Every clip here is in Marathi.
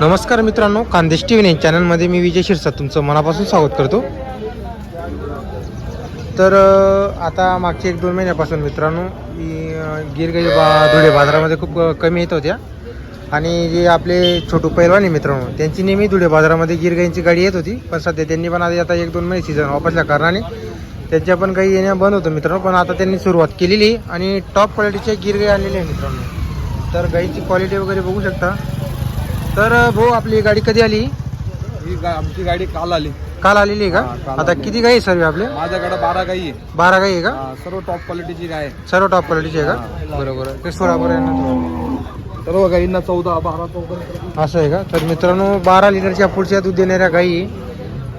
नमस्कार मित्रांनो खानदेश टी व्ही चॅनलमध्ये मी विजय शिरसाट तुमचं मनापासून स्वागत करतो. तर आता मागच्या एक दोन महिन्यापासून मित्रांनो मी गिरगाई बा धुळे बाजारामध्ये खूप कमी येत होत्या. आणि जे आपले छोटू पैलवान आहे मित्रांनो त्यांची नेहमी धुळे बाजारामध्ये गिरगाईंची गाडी येत होती. पण सध्या त्यांनी पण आता आता एक दोन महिने सीझन वापसल्या कारणाने त्यांच्या पण काही येणं बंद होतं मित्रांनो. पण आता त्यांनी सुरुवात केलेली आहे आणि टॉप क्वालिटीचे गिरगाई आणलेले आहे मित्रांनो. तर गाईची क्वालिटी वगैरे बघू शकता. तर भाऊ आपली गाडी कधी आली? ही गा आमची गाडी काल आली. काल आलेली आहे हा, का काल आता आलेली. किती गाई आहे सर्व आपले? माझ्याकडे बारा गाई आहे बारा गाई आहे का? हा, सर्व टॉप क्वालिटीची गाय आहे सर्व टॉप क्वालिटीचे आहे का? बरोबर आहे. ते सोळा बरं आहे ना? तो. सर्व गाईंना चौदा बारा चौदा. असं आहे का? तर मित्रांनो बारा लिटरच्या पुढच्या दूध देणाऱ्या गाई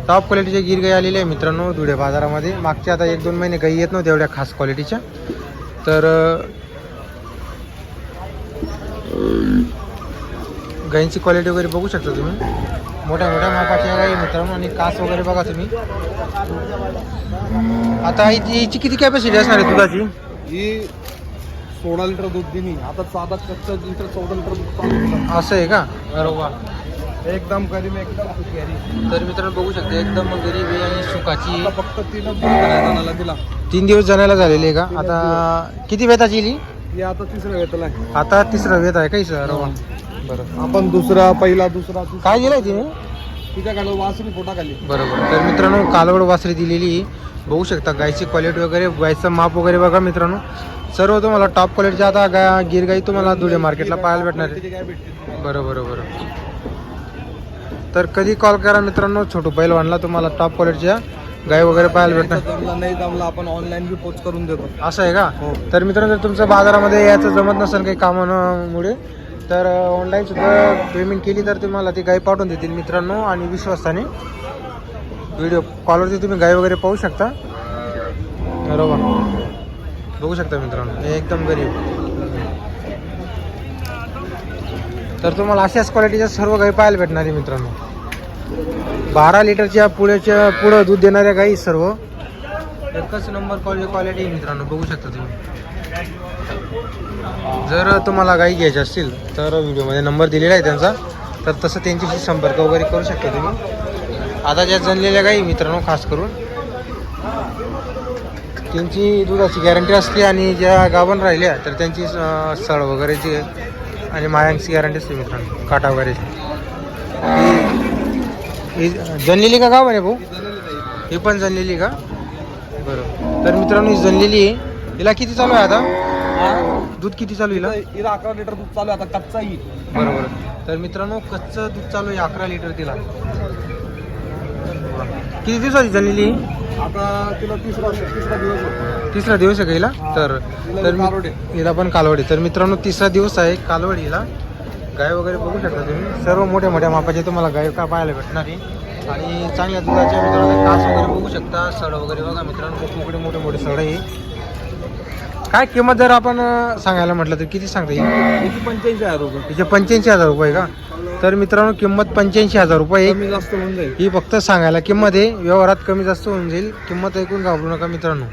टॉप क्वालिटीच्या गिर गाई आलेल्या आहे मित्रांनो धुळे बाजारामध्ये. मागच्या आता एक दोन महिने गाई येत नव्हत्या एवढ्या खास क्वालिटीच्या तर अं, गाईंची क्वालिटी वगैरे बघू शकता तुम्ही. मोठ्या मोठ्या मापाच्या गाई मित्रांनो आणि कास वगैरे बघा तुम्ही. आता हिची किती कॅपॅसिटी असणार आहे दुधाची? ही सोळा लिटर दूध दिली. आता साधा कच्चा लिटर चौदा लिटर दूध चालू. असं आहे का? बरोबर. एकदम गरीब एकदम सुखी. तर मित्रांनो बघू शकता एकदम गरीब आहे आणि सुखाची. फक्त तीनच दिवस जणाला तिला. तीन दिवस जाण्याला झालेले आहे का? आता किती वेताची ही? ही आता तिसऱ्या वेतला आहे. आता तिसरा वेत आहे काही सर बरं. आपण दुसरा पहिला दुसरा काय दिलंय तिने तिच्या खाली वासरी बरोबर. तर मित्रांनो कालवड वासरी दिलेली. बघू शकता गायची क्वालिटी वगैरे गायचं माप वगैरे बघा मित्रांनो. सर्व तुम्हाला टॉप क्वालिटीच्या आता गा गिर गाई तुम्हाला धुळे मार्केटला पाहायला भेटणार आहे. बरं बरं बरं. तर कधी कॉल करा मित्रांनो छोटू पहिलवानला तुम्हाला टॉप क्वालिटीच्या गाय वगैरे पाहायला भेटणार. नाही जमला आपण ऑनलाईन बी पोच करून देतो. असं आहे का? हो. तर मित्रांनो जर तुमचं बाजारामध्ये यायचं जमत नसेल काही कामामुळे तर ऑनलाईन सुद्धा पेमेंट केली तर तुम्हाला ती गाय पाठवून देतील मित्रांनो आणि विश्वासाने. व्हिडिओ कॉलवरती तुम्ही गाय वगैरे पाहू शकता. बरोबर बघू शकता मित्रांनो हे एकदम गरीब. तर तुम्हाला अशाच क्वालिटीच्या सर्व गाई पाहायला भेटणार आहे मित्रांनो. बारा लिटरच्या पुढेच्या पुढं दूध देणाऱ्या गाई सर्व. एकच नंबर क्वालिटी क्वालिटी आहे मित्रांनो बघू शकता तुम्ही. जर तुम्हाला गाई घ्यायची असतील तर व्हिडिओमध्ये नंबर दिलेला आहे त्यांचा. तर तसं त्यांच्याशी संपर्क वगैरे करू शकता तुम्ही. आता ज्या जनलेल्या गाई मित्रांनो खास करून. त्यांची दुधाची गॅरंटी असते आणि ज्या गाभण राहिल्या तर त्यांची सळ वगैरेची आणि मायांची गॅरंटी असते मित्रांनो काटा वगैरेची ही जनलेली का गाव आहे भाऊ? ही पण जनलेली का? बरं तर मित्रांनो ही जनलेली आहे. हिला किती चालू आहे आता? दूध किती चालू आहे हिला? इथं- अकरा लिटर दूध चालू आहे आता कच्चा ही बरोबर. तर मित्रांनो कच्चं दूध चालू आहे अकरा लिटर तिला. किती दिवसाची जनलेली आहे? आता तिला तिसरा तिसरा दिवस आहे. तिसरा दिवस आहे का हिला? तर हिला तर मी- कालवड. हिला पण कालवडी. तर मित्रांनो तिसरा दिवस आहे कालवड हिला. गाय वगैरे बघू शकता तुम्ही. सर्व मोठ्या मोठ्या मापाचे तुम्हाला गाय का पाहायला भेटणार आहे. आणि चांगल्या दुधाच्या मित्रांनो कास वगैरे बघू शकता. सड वगैरे बघा मित्रांनो खूप मोठे मोठे सड आहे. काय किंमत जर आपण सांगायला म्हटलं तर किती सांगता येईल? याची पंच्याऐंशी हजार रुपये. हिचे पंच्याऐंशी हजार रुपये का? तर मित्रांनो किंमत पंच्याऐंशी हजार रुपये आहे. कमी जास्त होऊन जाईल. ही फक्त सांगायला किंमत आहे. व्यवहारात कमी जास्त होऊन जाईल. किंमत ऐकून घाबरू नका मित्रांनो.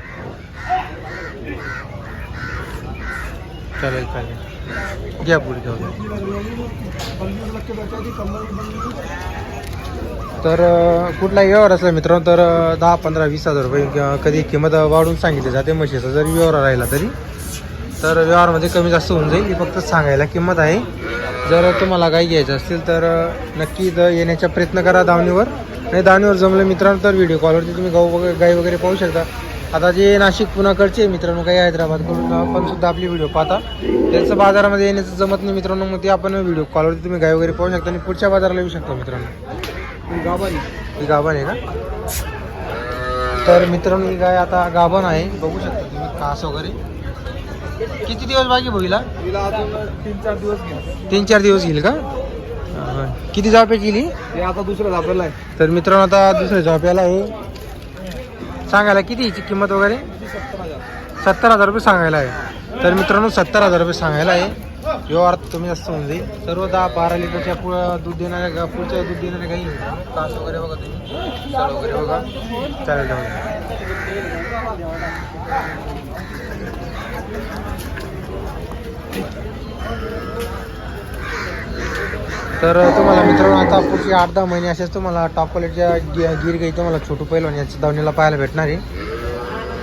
चालेल चालेल. घ्या पुढे जाऊ तर कुठलाही व्यवहार असला मित्रांनो तर दहा पंधरा वीस हजार रुपये किंवा कधी किंमत वाढून सांगितली जाते म्हशीचा जरी व्यवहार राहिला तरी. तर व्यवहारमध्ये कमी जास्त होऊन जाईल ही फक्त सांगायला किंमत आहे. जर तुम्हाला काही घ्यायचं असतील तर नक्की येण्याचा प्रयत्न करा दावणीवर. आणि दावणीवर जमलं मित्रांनो तर व्हिडिओ कॉलवरती तुम्ही गाऊ वगैरे गाई वगैरे पाहू शकता. आता जे नाशिक पुण्याकडचे मित्रांनो काही हैदराबादकडून आपण सुद्धा आपली व्हिडिओ पाहता. त्यांचं बाजारामध्ये येण्याचं जमत नाही मित्रांनो मग ते आपण व्हिडिओ कॉलवरती तुम्ही गाई वगैरे पाहू शकता आणि पुढच्या बाजाराला येऊ शकता मित्रांनो. ही ही गाभण आहे का तर मित्रांनो ही गाय आता गाभण आहे. बघू शकता तुम्ही कास वगैरे. किती दिवस बाकी अजून तीन चार दिवस घ्या तीन चार दिवस येईल का? किती गेली ते आता दुसरं दाबलेलं आहे. तर मित्रांनो आता दुसऱ्या जाप्याला आहे. सांगायला किती हिची किंमत वगैरे? सत्तर हजार रुपये सांगायला आहे. तर मित्रांनो सत्तर हजार रुपये सांगायला आहे. व्यवहार कमी जास्त होऊन जाईल. सर्व दहा बारा लिटरच्या पुढं दूध देणाऱ्या गा पुढच्या दूध देणाऱ्या काही कास वगैरे बघा तुम्ही. चाल वगैरे बघा. चालेल तर तुम्हाला मित्रांनो आता पुढचे आठ दहा महिने असेच तुम्हाला टॉप क्वालिटीच्या गिर गाई तुम्हाला छोटू पैलवान याच्या दावणीला पाहायला भेटणार आहे.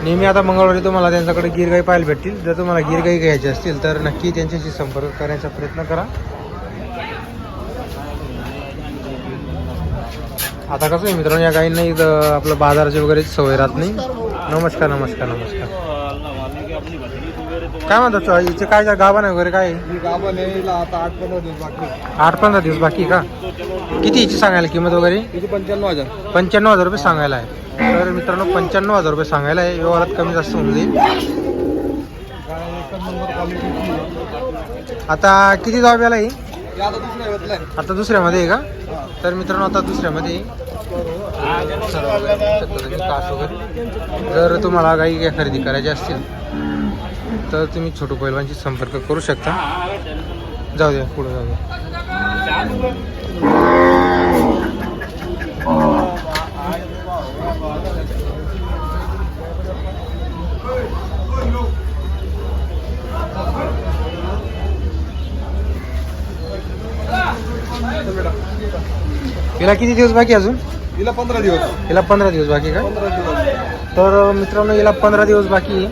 नेहमी आता मंगळवारी तुम्हाला त्यांच्याकडे गिरगाई पाहायला भेटतील. जर तुम्हाला गिरगाई घ्यायची असतील तर नक्की त्यांच्याशी संपर्क करण्याचा प्रयत्न करा. आता कसं आहे मित्रांनो या गाईंना इथं आपलं बाजाराची वगैरे सवय राहत नाही. नमस्कार नमस्कार नमस्कार. काय म्हणतात हिचे काय गाभण वगैरे काय? आहे? गाभण आहे हिला आता आठ पंधरा दिवस बाकी आठ पंधरा दिवस बाकी का? किती हिची सांगायला किंमत वगैरे? पंच्याण्णव हजार. पंच्याण्णव हजार रुपये सांगायला आहे. तर मित्रांनो पंच्याण्णव हजार रुपये सांगायला आहे. व्यवहारात कमी जास्त होऊन जाईल आता किती जाव्याला आहे हे? आता दुसऱ्या वेतलाय आता दुसऱ्यामध्ये आहे का? तर मित्रांनो आता दुसऱ्यामध्ये कास वगैरे जर तुम्हाला काही खरेदी करायची असतील तर तुम्ही छोटू पैलवानशी संपर्क करू शकता. जाऊ द्या पुढे जाऊ द्या. किती दिवस बाकी अजून? हिला पंधरा दिवस. हिला पंधरा दिवस बाकी आहे पंधरा दिवस. का तर मित्रांनो हिला पंधरा दिवस बाकी.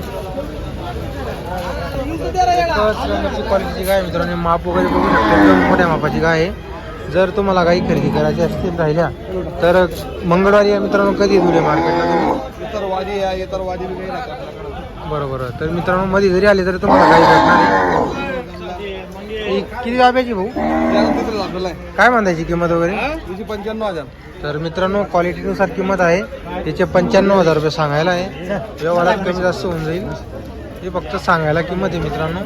क्वालिटीची गाय मित्रांनो. माप वगैरे बघू शकता एकदम मोठ्या मापाची गाय आहे. जर तुम्हाला गाई खरेदी करायची असतील राहिल्या तर मंगळवारी या मित्रांनो कधी धुळे मार्केटला तुम्ही? इतर वादी आहे इतर वादी बी काही नाही आपल्याकडे. बरोबर. तर मित्रांनो मध्ये जरी आले तरी तुम्हाला गाई भेटणार ही किती गाब्याची भाऊ? काय म्हणतायची किंमत वगैरे? पंच्याण्णव हजार. तर मित्रांनो क्वालिटीनुसार किंमत आहे. त्याचे पंच्याण्णव हजार रुपये सांगायला आहे. व्यवहारात कमी जास्त होऊन जाईल. हे फक्त सांगायला किंमत आहे मित्रांनो.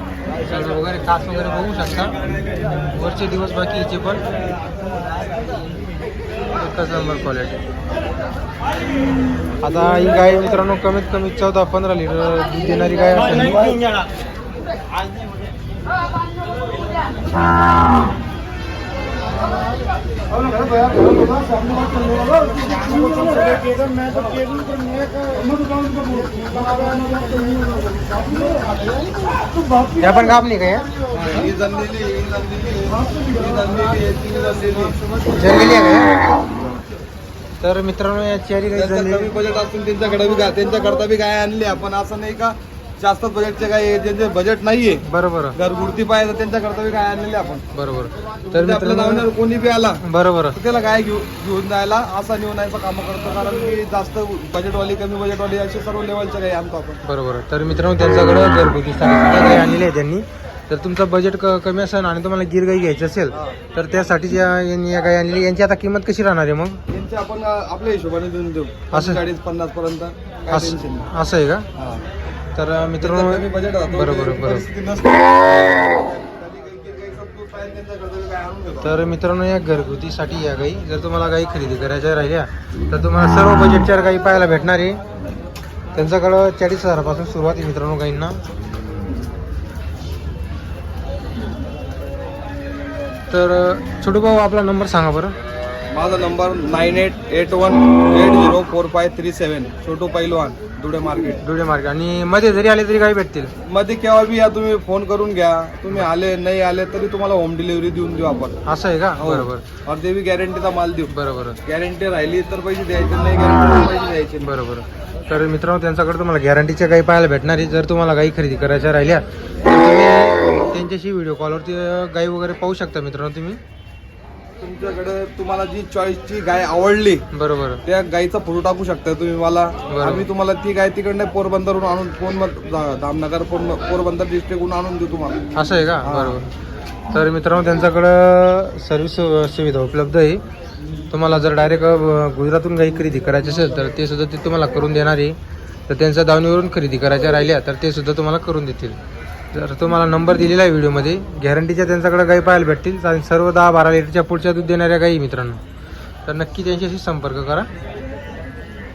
वगैरे कास वगैरे बघू शकता. वरचे दिवस बाकी याचे पण. एकच नंबर क्वालिटी आता ही गाय मित्रांनो कमीत कमी चौदा पंधरा लिटर दूध देणारी गाय असेल या पण गाप नाही का या ही जमलेली ही जमलेली ही जमलेली आहे, ती जमलेली जंगली आहे का या? तर मित्रांनो या चारी गाई त्यांचं जंगली कमी बजेट असून त्यांच्याकडे बी गा त्यांच्याकरता बी गाय आणली आपण असं नाही का जास्त बजेटचे आहे, ज्यांचे बजेट नाहीये. बरोबर. घरगुर्ती पाहिजे त्यांच्याकरता बी गाय आणलेली आपण? बरोबर. तर आपल्या नावावर कोणी बी आला बरोबर. तर त्याला गाय घेऊ घेऊन जायला असा नेऊन यायचं काम करतो कारण की जास्त बजेटवाली कमी बजेटवाली असे सर्व लेवलच्या गाय आणतो आपण. बरोबर. तर मित्रांनो त्यांच्याकडे घरगुती गाई आणलेली आहे त्यांनी. तर तुमचं बजेट क कमी असेल आणि तुम्हाला गिर गाई घ्यायची असेल तर त्यासाठी ज्या यांनी या गाई आणलेली यांची आता किंमत कशी राहणार आहे मग? यांचे आपण आपल्या हिशोबाने देऊन देऊ. असं? चाळीस पन्नास पर्यंत काय असं आहे का. तर मित्रांनो बरोबर ते बरोबर परिस्थिती नसते कधी काही- काही- काही सत्तूर पाहिजे त्यांच्याकडे बी गाय आणून देतो. तर मित्रांनो या घरगुतीसाठी या गाई. जर तुम्हाला गाई खरेदी करायच्या राहिल्या तर तुम्हाला सर्व बजेटच्या गाई पाहायला भेटणार आहे. त्यांच्याकडं चाळीस हजारापासून सुरुवात आहे मित्रांनो गाईंना. तर छोटू भाऊ आपला नंबर सांगा बरं. माझा number nine eight eight one eight zero four five three seven Chhotu पैलवान धुळे मार्केट. डुडे मार्ग आणि मध्ये जरी आले तरी गाई भेटतील? मध्ये केव्हा बी या तुम्ही फोन करून घ्या. तुम्ही आले नाही आले तरी तुम्हाला होम डिलिव्हरी देऊन देऊ आपण. असं आहे का? हो. बरोबर. और ते बी गॅरंटीचा माल देऊ. बरोबर. गॅरंटी राहिली तर पैसे द्यायचे नाही गॅरंटी पैसे द्यायचे. नाही. बरोबर. तर मित्रांनो त्यांच्याकडे तुम्हाला गॅरंटीच्या गाई पाहायला भेटणार आहे. जर तुम्हाला गाई खरेदी करायच्या राहिल्या तर तुम्ही त्यांच्याशी व्हिडिओ कॉलवरती गाई वगैरे पाहू शकता मित्रांनो तुम्ही. तुमच्याकडे तुम्हाला जी चॉईसची गाय आवडली बरोबर. त्या गाईचा फोटो टाकू शकता तुम्ही मला. आम्ही तुम्हाला ती गाय तिकडनं पोरबंदरहून आणून पोन धामनगर पोर- पोरबंदर डिस्ट्रिक्टहून आणून देऊ तुम्हाला. असं आहे का. बरोबर. तर मित्रांनो त्यांच्याकडं सर्व्हिस सुविधा उपलब्ध आहे. तुम्हाला जर डायरेक्ट गुजरातून काही खरेदी करायची असेल तर ते सुद्धा ते तुम्हाला करून देणार आहे. तर त्यांच्या दावणीवरून खरेदी करायच्या राहिल्या तर ते सुद्धा तुम्हाला करून देतील. तर तुम्हाला नंबर दिलेला आहे व्हिडिओमध्ये. गॅरंटीच्या त्यांच्याकडे गाई पाहायला भेटतील. आणि सर्व दहा बारा लिटरच्या पुढच्या दूध देणाऱ्या गाई मित्रांनो. तर नक्की त्यांच्याशी संपर्क करा.